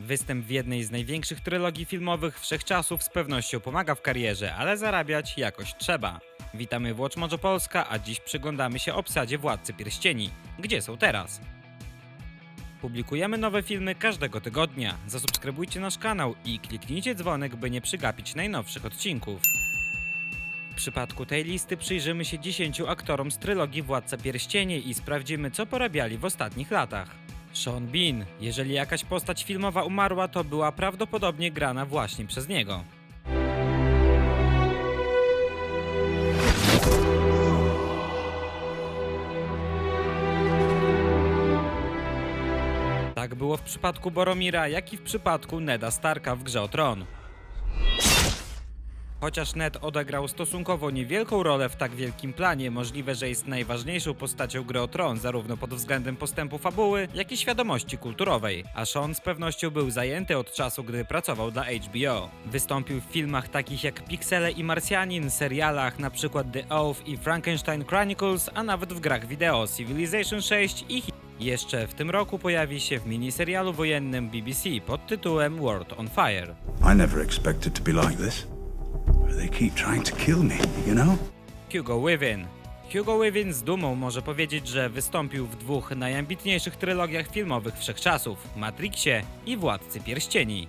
Występ w jednej z największych trylogii filmowych wszechczasów z pewnością pomaga w karierze, ale zarabiać jakoś trzeba. Witamy w Watch Mojo Polska, a dziś przyglądamy się obsadzie Władcy Pierścieni. Gdzie są teraz? Publikujemy nowe filmy każdego tygodnia. Zasubskrybujcie nasz kanał i kliknijcie dzwonek, by nie przegapić najnowszych odcinków. W przypadku tej listy przyjrzymy się 10 aktorom z trylogii Władca Pierścieni i sprawdzimy, co porabiali w ostatnich latach. Sean Bean. Jeżeli jakaś postać filmowa umarła, to była prawdopodobnie grana właśnie przez niego. Tak było w przypadku Boromira, jak i w przypadku Neda Starka w Grze o Tron. Chociaż Ned odegrał stosunkowo niewielką rolę w tak wielkim planie, możliwe, że jest najważniejszą postacią gry o tron, zarówno pod względem postępu fabuły, jak i świadomości kulturowej, a Sean z pewnością był zajęty od czasu, gdy pracował dla HBO. Wystąpił w filmach takich jak Pixele i Marsjanin, serialach np. The Oath i Frankenstein Chronicles, a nawet w grach wideo Civilization 6 i jeszcze w tym roku pojawi się w miniserialu wojennym BBC pod tytułem World on Fire. I never expected to be like this. They keep trying to kill me, you know? Hugo Weaving. Hugo Weaving z dumą może powiedzieć, że wystąpił w dwóch najambitniejszych trylogiach filmowych wszechczasów Matrixie i Władcy Pierścieni.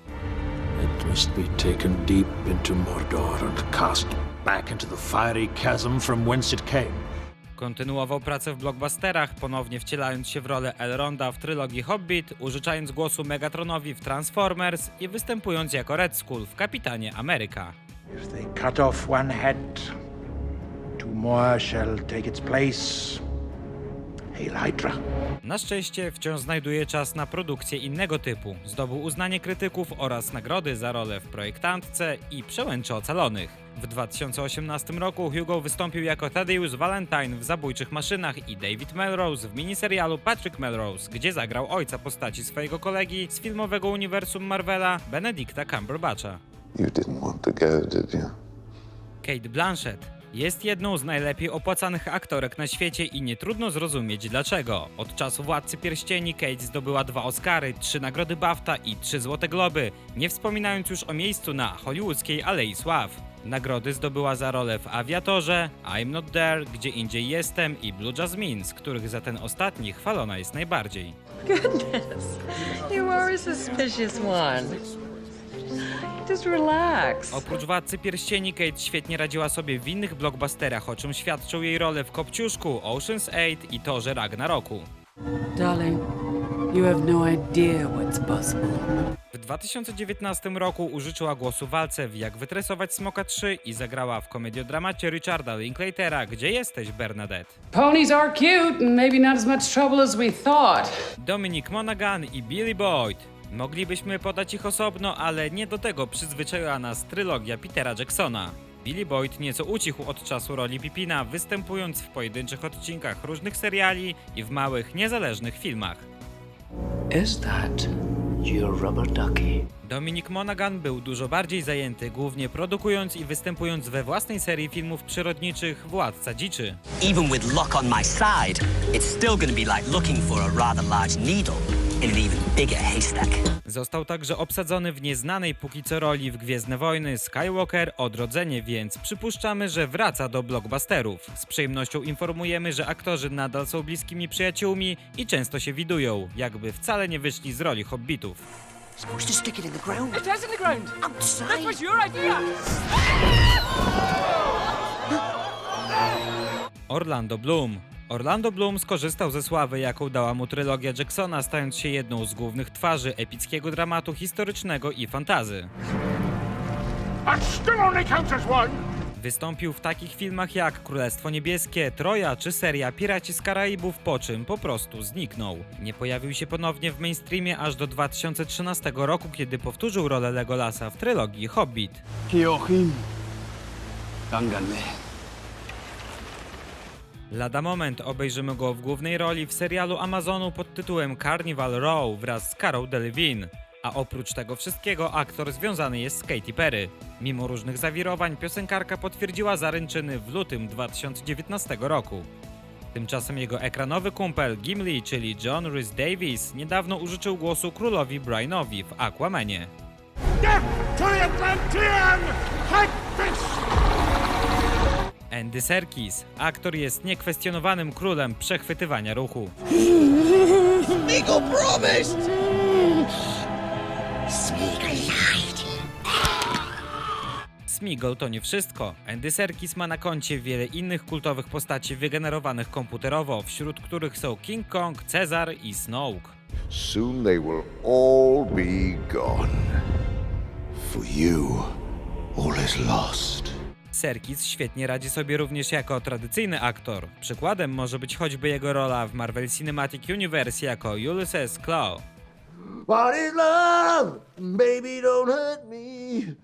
It must be taken deep into Mordor and cast back into the fiery chasm from whence it came. Kontynuował pracę w blockbusterach, ponownie wcielając się w rolę Elronda w trylogii Hobbit, użyczając głosu Megatronowi w Transformers i występując jako Red Skull w Kapitanie Ameryka. If they cut off one head, two more shall take its place. Na szczęście wciąż znajduje czas na produkcję innego typu. Zdobył uznanie krytyków oraz nagrody za rolę w projektantce i przełęczy ocalonych. W 2018 roku Hugo wystąpił jako Thaddeus Valentine w Zabójczych Maszynach i David Melrose w miniserialu Patrick Melrose, gdzie zagrał ojca postaci swojego kolegi z filmowego uniwersum Marvela Benedicta Cumberbatcha. You didn't want to go, did you? Kate Blanchett jest jedną z najlepiej opłacanych aktorek na świecie i nie trudno zrozumieć dlaczego. Od czasu Władcy Pierścieni Kate zdobyła dwa Oscary, trzy nagrody BAFTA i trzy Złote Globy, nie wspominając już o miejscu na hollywoodzkiej Alei Sław. Nagrody zdobyła za rolę w Awiatorze, I'm Not There, Gdzie Indziej Jestem i Blue Jasmine, z których za ten ostatni chwalona jest najbardziej. You are a suspicious one. Just relax. Oprócz Władcy Pierścieni Kate świetnie radziła sobie w innych blockbusterach, o czym świadczą jej role w Kopciuszku, Ocean's 8 i Torze Ragnaroku. Darling, you have no idea what's possible. W 2019 roku użyczyła głosu walce w Jak wytresować smoka 3 i zagrała w komediodramacie Richarda Linklatera Gdzie jesteś Bernadette. Ponies are cute and maybe not as much trouble as we thought. Dominic Monaghan i Billy Boyd. Moglibyśmy podać ich osobno, ale nie do tego przyzwyczaiła nas trylogia Petera Jacksona. Billy Boyd nieco ucichł od czasu roli Pipina, występując w pojedynczych odcinkach różnych seriali i w małych, niezależnych filmach. Is that your rubber ducky? Dominic Monaghan był dużo bardziej zajęty, głównie produkując i występując we własnej serii filmów przyrodniczych Władca Dziczy. Even with luck on my side, it's still gonna be like looking for a rather large needle in an even bigger haystack. Został także obsadzony w nieznanej póki co roli w Gwiezdne Wojny Skywalker Odrodzenie, więc przypuszczamy, że wraca do blockbusterów. Z przyjemnością informujemy, że aktorzy nadal są bliskimi przyjaciółmi i często się widują, jakby wcale nie wyszli z roli hobbitów. Supposed to stick it in the ground. It is in the ground. Outside. That was your idea. Orlando Bloom. Orlando Bloom skorzystał ze sławy, jaką dała mu trylogia Jacksona, stając się jedną z głównych twarzy epickiego dramatu historycznego i fantazy. Wystąpił w takich filmach jak Królestwo Niebieskie, Troja czy seria Piraci z Karaibów, po czym po prostu zniknął. Nie pojawił się ponownie w mainstreamie aż do 2013 roku, kiedy powtórzył rolę Legolasa w trylogii Hobbit. Lada moment obejrzymy go w głównej roli w serialu Amazonu pod tytułem Carnival Row wraz z Carol Delevingne. A oprócz tego wszystkiego aktor związany jest z Katy Perry. Mimo różnych zawirowań piosenkarka potwierdziła zaręczyny w lutym 2019 roku. Tymczasem jego ekranowy kumpel Gimli, czyli John Rhys Davis, niedawno użyczył głosu królowi Brianowi w Aquamanie. Andy Serkis. Aktor jest niekwestionowanym królem przechwytywania ruchu. Smigol to nie wszystko. Andy Serkis ma na koncie wiele innych kultowych postaci wygenerowanych komputerowo, wśród których są King Kong, Cezar i Snoke. Soon they will all be gone. For you, all is lost. Serkis świetnie radzi sobie również jako tradycyjny aktor. Przykładem może być choćby jego rola w Marvel Cinematic Universe jako Ulysses Claw. What is love? Baby, don't hurt me.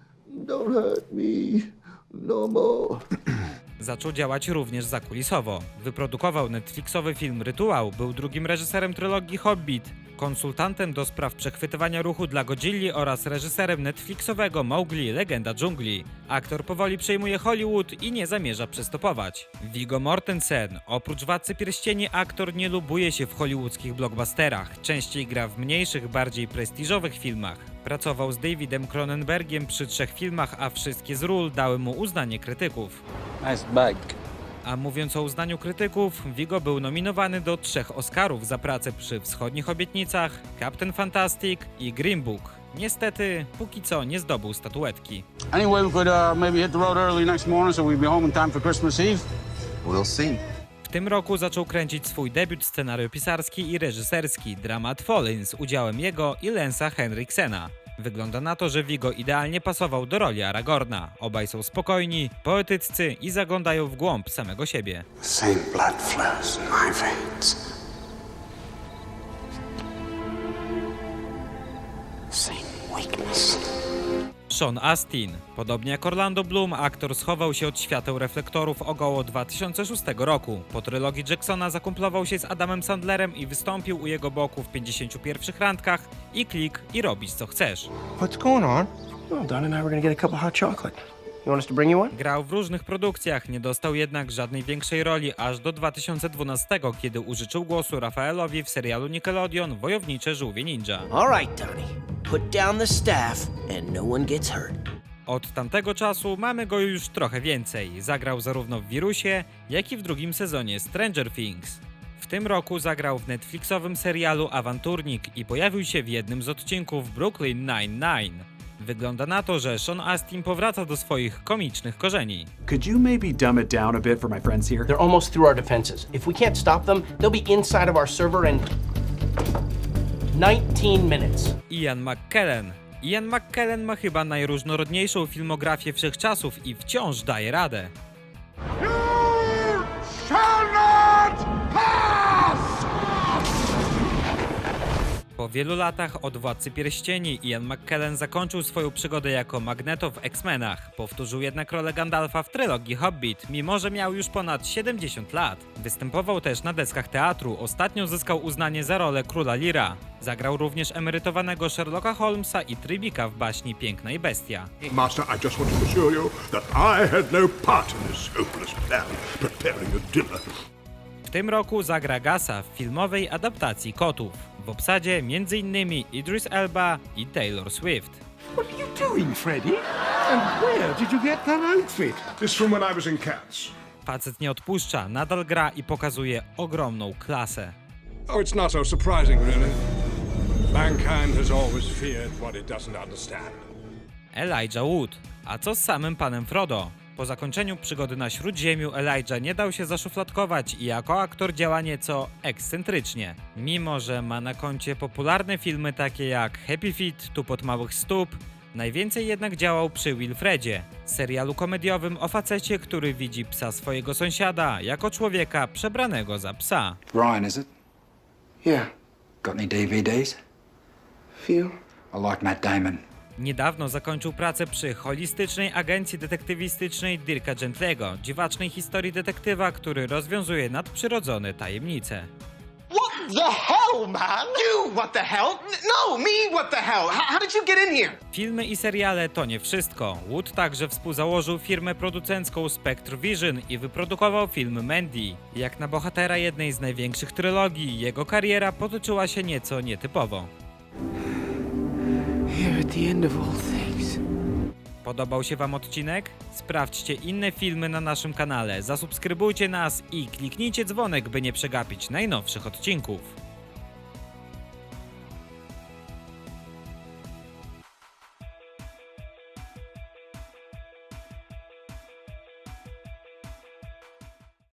Don't hurt me no more. Zaczął działać również zakulisowo. Wyprodukował Netflixowy film Rytuał, był drugim reżyserem trylogii Hobbit, konsultantem do spraw przechwytywania ruchu dla Godzilli oraz reżyserem Netflixowego Mowgli Legenda Dżungli. Aktor powoli przejmuje Hollywood i nie zamierza przystopować. Viggo Mortensen, oprócz Władcy Pierścieni, aktor nie lubuje się w hollywoodzkich blockbusterach. Częściej gra w mniejszych, bardziej prestiżowych filmach. Pracował z Davidem Cronenbergiem przy trzech filmach, a wszystkie z ról dały mu uznanie krytyków. Nice bag. A mówiąc o uznaniu krytyków, Vigo był nominowany do trzech Oscarów za pracę przy Wschodnich Obietnicach, Captain Fantastic i Green Book. Niestety, póki co nie zdobył statuetki. Anyway, we could uh, maybe hit the road early next morning so we'd be home in time for Christmas Eve. We'll see. W tym roku zaczął kręcić swój debiut scenariopisarski i reżyserski, dramat Fallen z udziałem jego i Lensa Henriksena. Wygląda na to, że Vigo idealnie pasował do roli Aragorna. Obaj są spokojni, poetyccy i zaglądają w głąb samego siebie. The same blood flows in my veins. Sean Astin. Podobnie jak Orlando Bloom, aktor schował się od świateł reflektorów około 2006 roku. Po trylogii Jacksona zakumplował się z Adamem Sandlerem i wystąpił u jego boku w 51 randkach i klik i robić co chcesz. What's going on? Well, Don and I were gonna get a cup of hot chocolate. Grał w różnych produkcjach, nie dostał jednak żadnej większej roli aż do 2012, kiedy użyczył głosu Rafaelowi w serialu Nickelodeon Wojownicze Żółwie Ninja. All right, Donnie. Put down the staff and no one gets hurt. Od tamtego czasu mamy go już trochę więcej. Zagrał zarówno w Wirusie, jak i w drugim sezonie Stranger Things. W tym roku zagrał w Netflixowym serialu Awanturnik i pojawił się w jednym z odcinków Brooklyn Nine-Nine. Wygląda na to, że Sean Astin powraca do swoich komicznych korzeni. Could you maybe dumb it down a bit for my friends here? They're almost through our defenses. If we can't stop them, they'll be inside of our server in 19 minutes. Ian McKellen. Ian McKellen ma chyba najróżnorodniejszą filmografię wszechczasów i wciąż daje radę. Po wielu latach od Władcy Pierścieni Ian McKellen zakończył swoją przygodę jako Magneto w X-Menach. Powtórzył jednak rolę Gandalfa w trylogii Hobbit, mimo że miał już ponad 70 lat. Występował też na deskach teatru, ostatnio zyskał uznanie za rolę Króla Lira. Zagrał również emerytowanego Sherlocka Holmesa i Trybika w baśni Piękna i Bestia. Master, I just want to assure you that I had no part in this hopeless plan preparing a dinner. W tym roku zagra Gasa w filmowej adaptacji Kotów. W obsadzie m.in. Idris Elba i Taylor Swift. What are you doing, Freddy? And where did you get that outfit? This from when I was in Cats. Facet nie odpuszcza, nadal gra i pokazuje ogromną klasę. Oh, it's not so surprising, really. Mankind has always feared what it doesn't understand. Elijah Wood. A co z samym panem Frodo? Po zakończeniu przygody na Śródziemiu Elijah nie dał się zaszufladkować i jako aktor działa nieco ekscentrycznie. Mimo, że ma na koncie popularne filmy takie jak Happy Feet, Tupot Małych Stóp, najwięcej jednak działał przy Wilfredzie, serialu komediowym o facecie, który widzi psa swojego sąsiada jako człowieka przebranego za psa. Ryan, is it? Yeah. Got any DVDs? Few. I like Matt Damon. Niedawno zakończył pracę przy holistycznej agencji detektywistycznej Dirka Gentlego, dziwacznej historii detektywa, który rozwiązuje nadprzyrodzone tajemnice. What the hell, man? You, what the hell? No, me, what the hell? How, how did you get in here? Filmy i seriale to nie wszystko. Wood także współzałożył firmę producencką Spectre Vision i wyprodukował film Mandy. Jak na bohatera jednej z największych trylogii, jego kariera potoczyła się nieco nietypowo. At the end of all things. Podobał się Wam odcinek? Sprawdźcie inne filmy na naszym kanale, zasubskrybujcie nas i kliknijcie dzwonek, by nie przegapić najnowszych odcinków.